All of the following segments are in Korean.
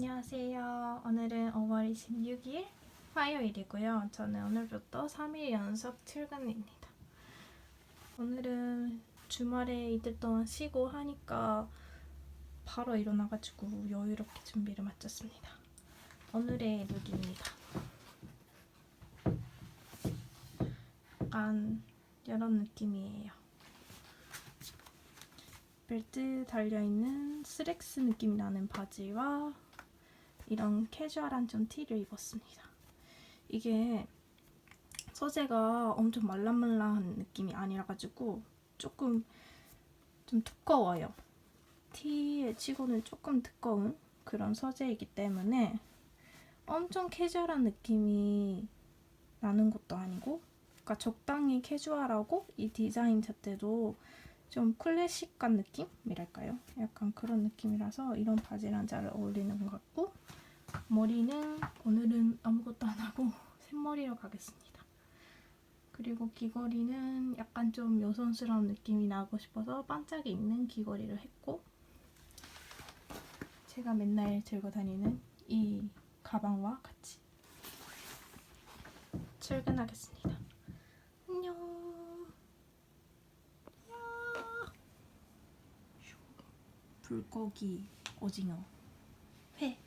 안녕하세요. 오늘은 5월 26일 화요일이고요. 저는 오늘부터 3일 연속 출근입니다. 오늘은 주말에 이틀 동안 쉬고 하니까 바로 일어나가지고 여유롭게 준비를 마쳤습니다. 오늘의 룩입니다. 약간 이런 느낌이에요. 벨트 달려있는 스렉스 느낌이 나는 바지와 이런 캐주얼한 좀 티를 입었습니다. 이게 소재가 엄청 말랑말랑한 느낌이 아니라가지고 조금 좀 두꺼워요. 티에 치고는 조금 두꺼운 그런 소재이기 때문에 엄청 캐주얼한 느낌이 나는 것도 아니고 그러니까 적당히 캐주얼하고 이 디자인 자체도 좀 클래식한 느낌이랄까요? 약간 그런 느낌이라서 이런 바지랑 잘 어울리는 것 같고 머리는 오늘은 아무것도 안 하고 샘머리로 가겠습니다. 그리고 귀걸이는 약간 좀 여성스러운 느낌이 나고 싶어서 반짝이 있는 귀걸이를 했고 제가 맨날 들고 다니는 이 가방과 같이 출근하겠습니다. 안녕. 불고기 오징어 회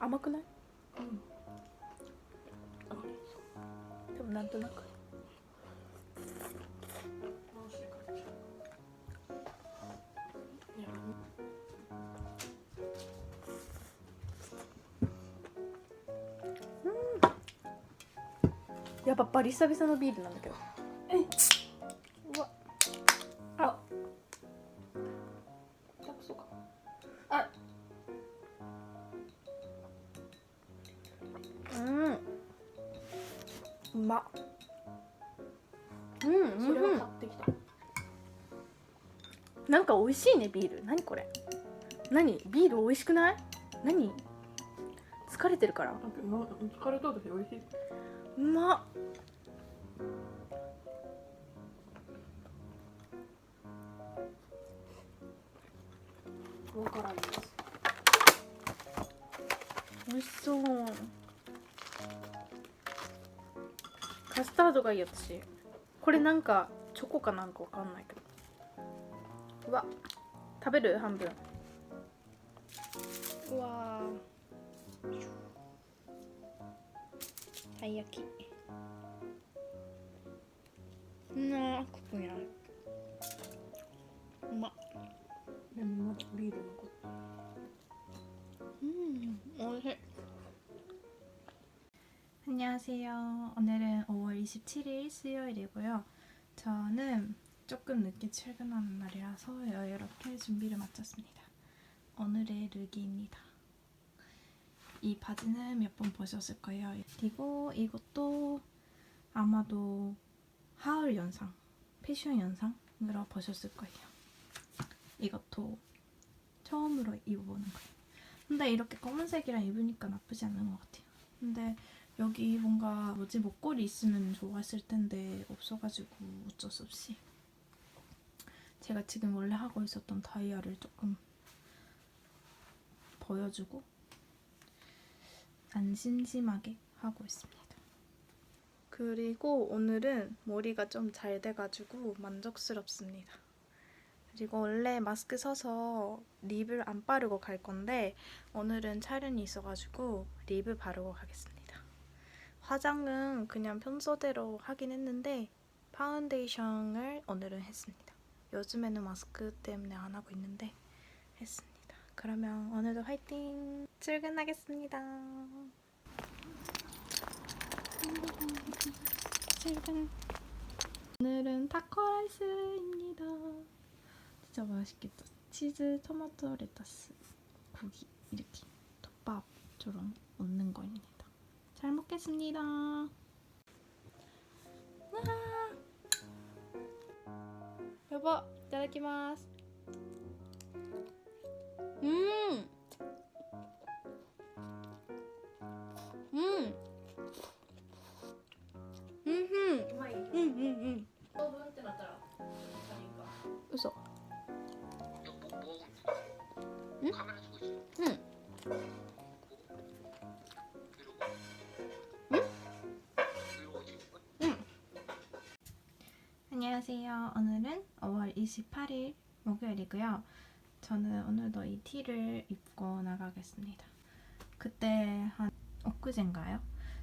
甘くない？うん。でもなんとなく。やっぱバリ久々のビールなんだけどうまっうん。それうんを買ってきた。なんか美味しいねビール。何これ。何？ビール美味しくない？何？疲れてるから。疲れた時美味しい。うま。っわからないです。美味しそうカスタードがいい私。これなんかチョコかなんかわかんないけど。うわ食べる？半分。うわたい焼き。うんあここにあるうま。っでもまだビール残ってうんおいしい 안녕하세요. 오늘은 5월 27일 수요일이고요. 저는 조금 늦게 출근하는 날이라서 여유롭게 준비를 마쳤습니다. 오늘의 룩입니다. 이 바지는 몇 번 보셨을 거예요. 그리고 이것도 아마도 하울 영상, 패션 영상으로 보셨을 거예요. 이것도 처음으로 입어보는 거예요. 근데 이렇게 검은색이랑 입으니까 나쁘지 않은 것 같아요. 근데 여기 뭔가 뭐지 목걸이 있으면 좋았을 텐데 없어가지고 어쩔 수 없이 제가 지금 원래 하고 있었던 다이아를 조금 보여주고 안 심심하게 하고 있습니다. 그리고 오늘은 머리가 좀 잘 돼가지고 만족스럽습니다. 그리고 원래 마스크 써서 립을 안 바르고 갈 건데 오늘은 촬영이 있어가지고 립을 바르고 가겠습니다. 화장은 그냥 평소대로 하긴 했는데 파운데이션을 오늘은 했습니다. 요즘에는 마스크 때문에 안 하고 있는데 했습니다. 그러면 오늘도 화이팅! 출근하겠습니다. 출근. 오늘은 타코라이스입니다. 진짜 맛있겠다. 치즈, 토마토, 레타스, 고기 이렇게 덮밥처럼 얹는 거입니다. 잘 먹겠습니다. 여보, 잘 먹겠습니다. 음! 안녕하세요. 오늘은 5월 28일 목요일이고요. 저는 오늘도 이 티를 입고 나가겠습니다. 그때 한 엊그젠가요?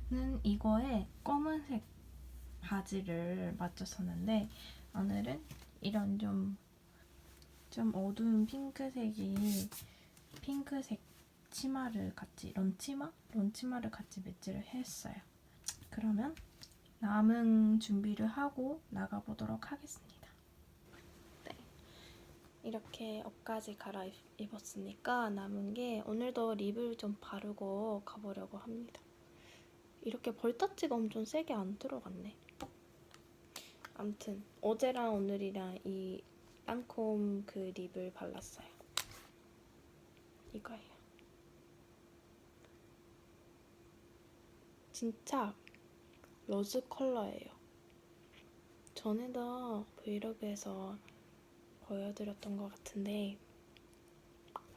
는 이거에 검은색 바지를 맞췄었는데 오늘은 이런 좀, 좀 어두운 핑크색이 핑크색 치마를 같이 런치마? 런치마를 같이 매치를 했어요. 그러면 남은 준비를 하고 나가보도록 하겠습니다. 네. 이렇게 옷까지 갈아입었으니까 남은 게 오늘도 립을 좀 바르고 가보려고 합니다. 이렇게 벌터치가 엄청 세게 안 들어갔네. 암튼 어제랑 오늘이랑 이 랑콤 그 립을 발랐어요. 이거예요. 진짜 로즈 컬러예요. 전에도 브이로그에서 보여드렸던 것 같은데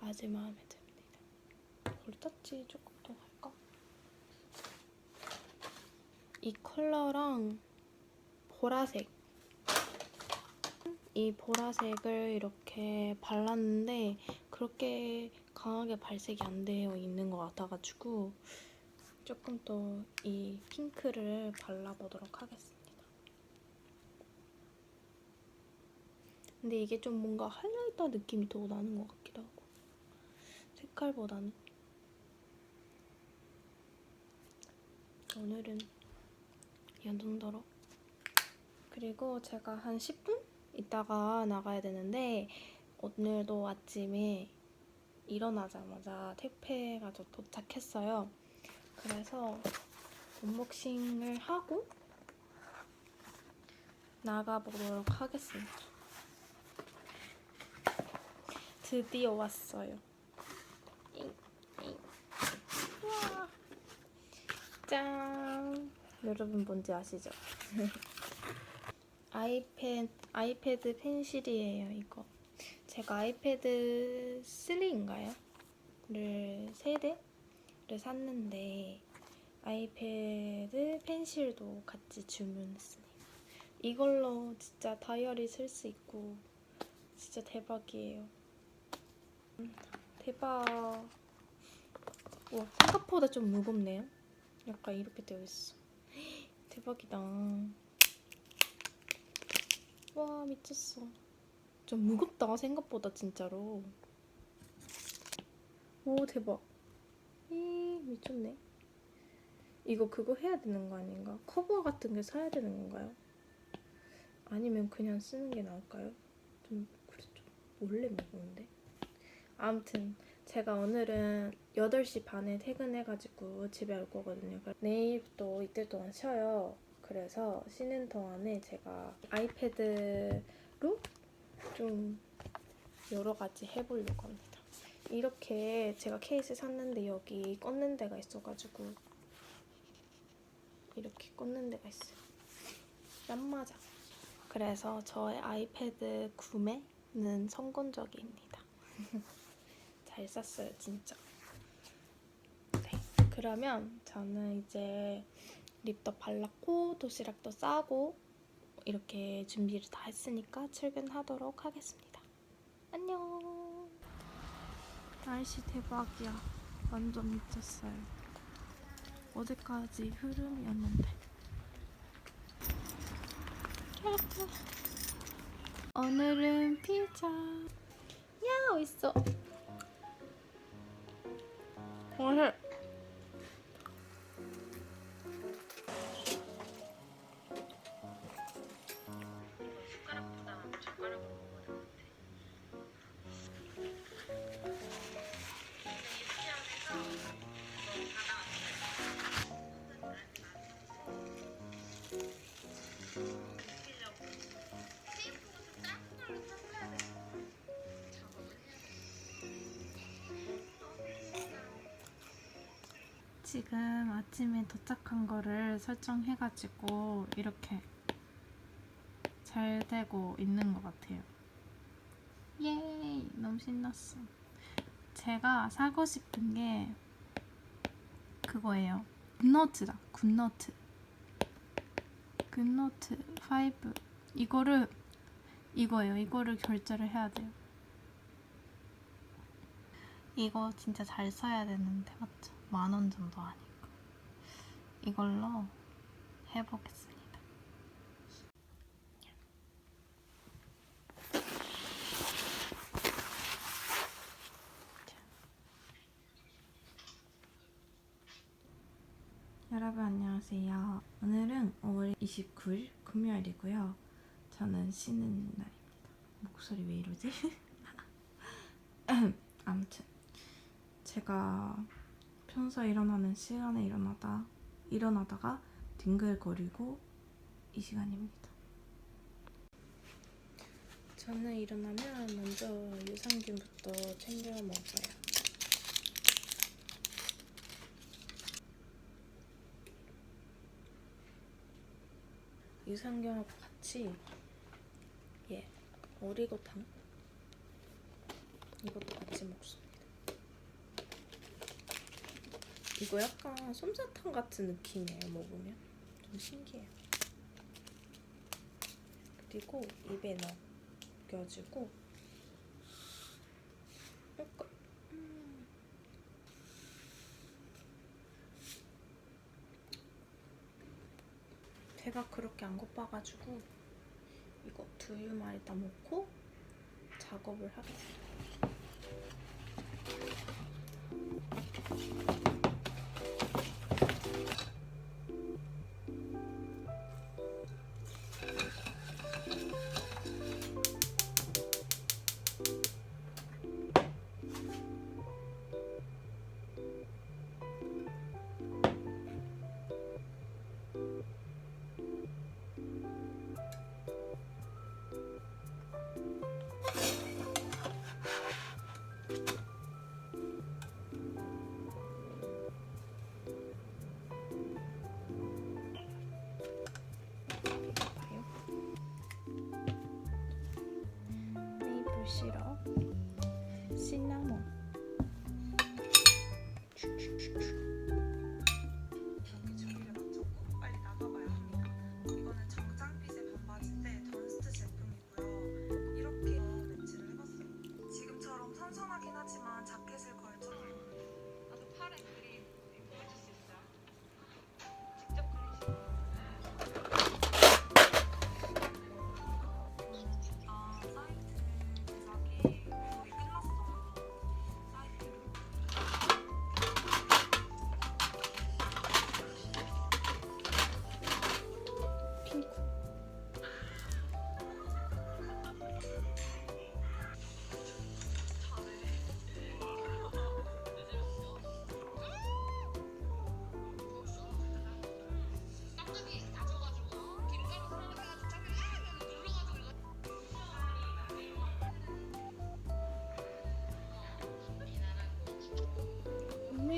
아주 마음에 듭니다. 볼터치 조금 더 할까? 이 컬러랑 보라색 이 보라색을 이렇게 발랐는데 그렇게 강하게 발색이 안 되어 있는 것 같아가지고 조금 더 이 핑크를 발라보도록 하겠습니다. 근데 이게 좀 뭔가 하이라이터 느낌이 더 나는 것 같기도 하고 색깔보다는 오늘은 이 정도로 그리고 제가 한 10분 있다가 나가야 되는데 오늘도 아침에 일어나자마자 택배가 저 도착했어요. 그래서 언박싱을 하고 나가보도록 하겠습니다. 드디어 왔어요. 짠! 여러분 뭔지 아시죠? 아이패드, 아이패드 펜실이에요, 이거. 제가 아이패드 3인가요? 를 3대 를 샀는데 아이패드 펜실도 같이 주문했습니다. 이걸로 진짜 다이어리 쓸 수 있고 진짜 대박이에요. 음, 대박. 와 생각보다 좀 무겁네요. 약간 이렇게 되어 있어. 대박이다. 와 미쳤어. 좀 무겁다 생각보다 진짜로. 오 대박. 이 미쳤네. 이거 그거 해야 되는 거 아닌가? 커버 같은 게 사야 되는 건가요? 아니면 그냥 쓰는 게 나을까요? 좀 그래 좀 원래 무거운데. 아무튼 제가 오늘은 8시 반에 퇴근해가지고 집에 올 거거든요. 내일도 이틀 동안 쉬어요. 그래서 쉬는 동안에 제가 아이패드로 좀 여러 가지 해보려고 합니다. 이렇게 제가 케이스 샀는데 여기 꽂는 데가 있어가지고 이렇게 꽂는 데가 있어요. 짠 맞아. 그래서 저의 아이패드 구매는 성공적입니다. 잘 샀어요, 진짜. 네. 그러면 저는 이제 립도 발랐고 도시락도 싸고 이렇게 준비를 다 했으니까 출근하도록 하겠습니다. 안녕. 날씨 대박이야. 완전 미쳤어요. 어제까지 흐름이었는데. 오늘은 피자. 야, 어딨어? 오늘 지금 아침에 도착한 거를 설정해가지고 이렇게 잘 되고 있는 것 같아요. 예이! 너무 신났어. 제가 사고 싶은 게 그거예요. 굿노트다. 굿노트. 굿노트 5 이거를 이거예요. 이거를 결제를 해야 돼요. 이거 진짜 잘 써야 되는데 맞죠? 만 원 정도 하니까 이걸로 해보겠습니다. 여러분 안녕하세요. 오늘은 5월 29일 금요일이고요. 저는 쉬는 날입니다. 목소리 왜 이러지? 아무튼 제가 평소에 일어나는 시간에 일어나다 일어나다가 뒹글거리고 이 시간입니다. 저는 일어나면 먼저 유산균부터 챙겨 먹어요. 유산균하고 같이 예 오리고탕 이것도 같이 먹습니다. 이거 약간 솜사탕 같은 느낌이에요 먹으면 좀 신기해요. 그리고 입에 약간 음. 배가 그렇게 안 고파가지고 이거 두유만 일단 먹고 작업을 하겠습니다.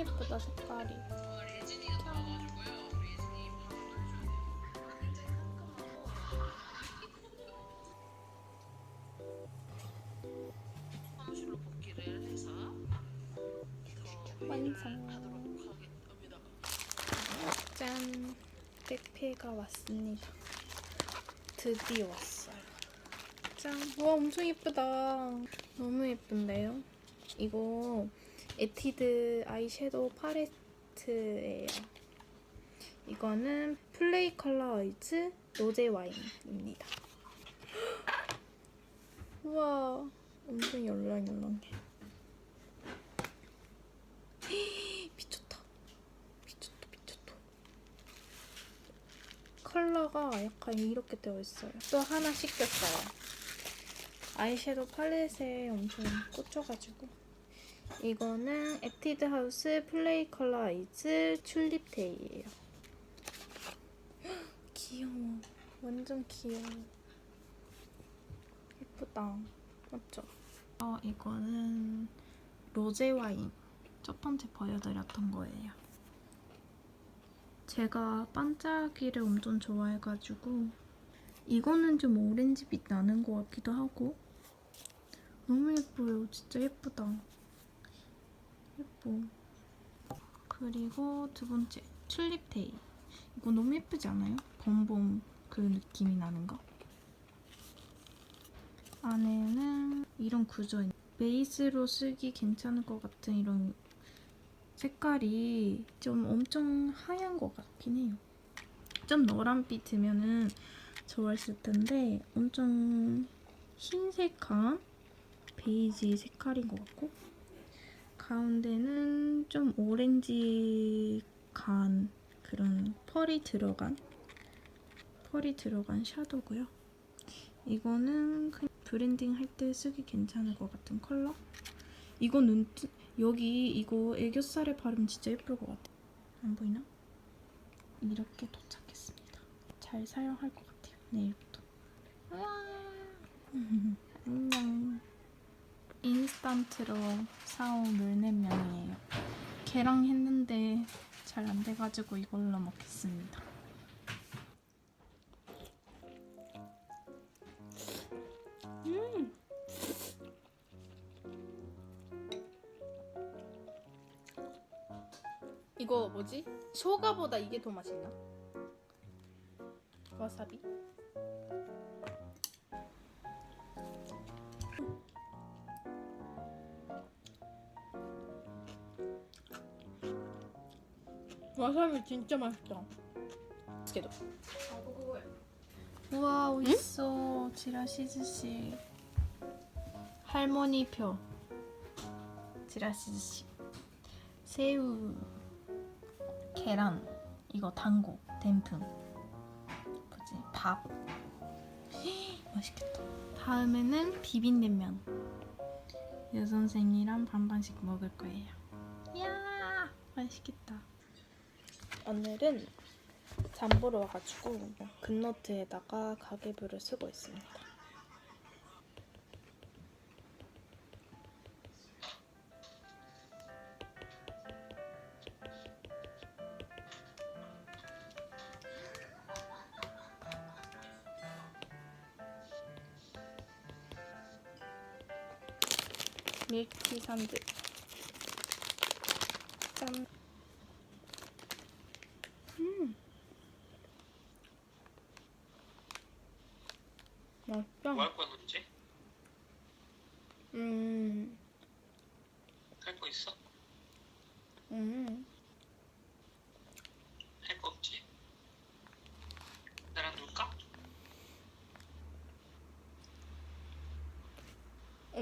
예쁘다 색깔이. 완성. 짠. 백패가 왔습니다. 드디어 왔어요. 짠. 와, 엄청 예쁘다. 너무 예쁜데요? 이거 에티드 아이섀도우 팔레트예요. 이거는 플레이 컬러 아이즈 로제 와인입니다. 우와, 엄청 열랑열랑해. 미쳤다. 미쳤다, 미쳤다. 컬러가 약간 이렇게 되어 있어요. 또 하나 시켰어요. 아이섀도우 팔렛에 엄청 꽂혀가지고. 이거는 에티드 하우스 플레이 컬러 아이즈 튤립 데이예요. 귀여워. 완전 귀여워. 예쁘다. 맞죠? 어, 이거는 로제 와인. 첫 번째 보여드렸던 거예요. 제가 반짝이를 엄청 좋아해가지고 이거는 좀 오렌지빛 나는 것 같기도 하고 너무 예뻐요. 진짜 예쁘다. 예뻐. 그리고 두 번째 튤립 데이. 이거 너무 예쁘지 않아요? 봄봄 그 느낌이 나는 거. 안에는 이런 구조 베이스로 쓰기 괜찮을 것 같은 이런 색깔이 좀 엄청 하얀 것 같긴 해요. 좀 노란빛 들면은 좋아했을 텐데 엄청 흰색한 베이지 색깔인 것 같고 가운데는 좀 오렌지 간 그런 펄이 들어간 펄이 들어간 샤도고요. 이거는 브랜딩 할 때 쓰기 괜찮을 것 같은 컬러. 이거 눈 여기 이거 애교살에 바르면 진짜 예쁠 것 같아. 안 보이나? 이렇게 도착했습니다. 잘 사용할 것 같아요. 내일부터. 우와. 안녕. 인스턴트로 사온 물냉면이에요. 걔랑 했는데 잘 안 돼가지고 이걸로 먹겠습니다. 이거 뭐지? 쇼가보다 이게 더 맛있나? 와사비? 와사비 진짜 맛있다. 스케도. 우와 멋있어 지라시즈 씨. 할머니 표. 지라시즈 씨. 새우 계란 이거 당고 덴품 뭐지 밥. 맛있겠다. 다음에는 비빔냉면. 여선생이랑 반반씩 먹을 거예요. 이야 맛있겠다 오늘은 잠보러 와가지고 근노트에다가 가계부를 쓰고 있습니다. 밀키 산드 짠 맛있다 뭐 할 거야 언제? 음, 할 거 있어? 음. 할 거 없지? 나랑 놀까?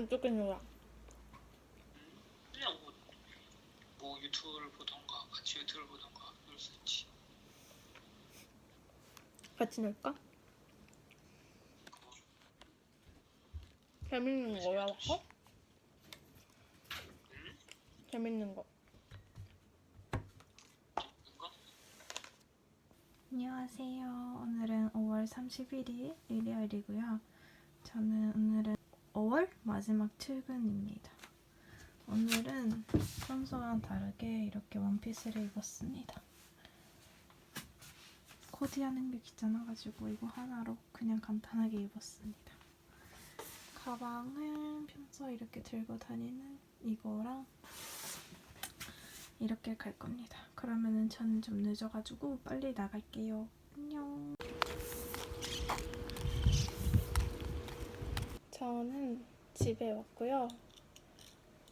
어떻게 놀아? 그냥 뭐, 뭐 유튜브를 보던가 같이 유튜브를 보던가 놀수 있지 같이 놀까? 재밌는 거라고? 재밌는 거. 이거? 안녕하세요. 오늘은 5월 31일 일요일이고요. 저는 오늘 은 5월 마지막 출근입니다. 오늘은 평소와는 다르게 이렇게 원피스를 입었습니다. 코디하는 게 귀찮아가지고 이거 하나로 그냥 간단하게 입었습니다. 가방은 평소 이렇게 들고 다니는 이거랑 이렇게 갈 겁니다. 그러면은 저는 좀 늦어가지고 빨리 나갈게요. 안녕. 저는 집에 왔고요.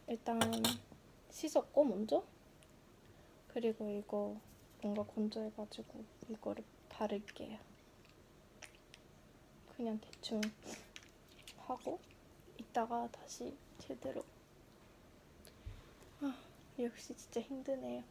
일단 씻었고 먼저 그리고 이거 뭔가 건조해가지고 이거를 바를게요. 그냥 대충 하고 이따가 다시 제대로. 아 역시 진짜 힘드네요.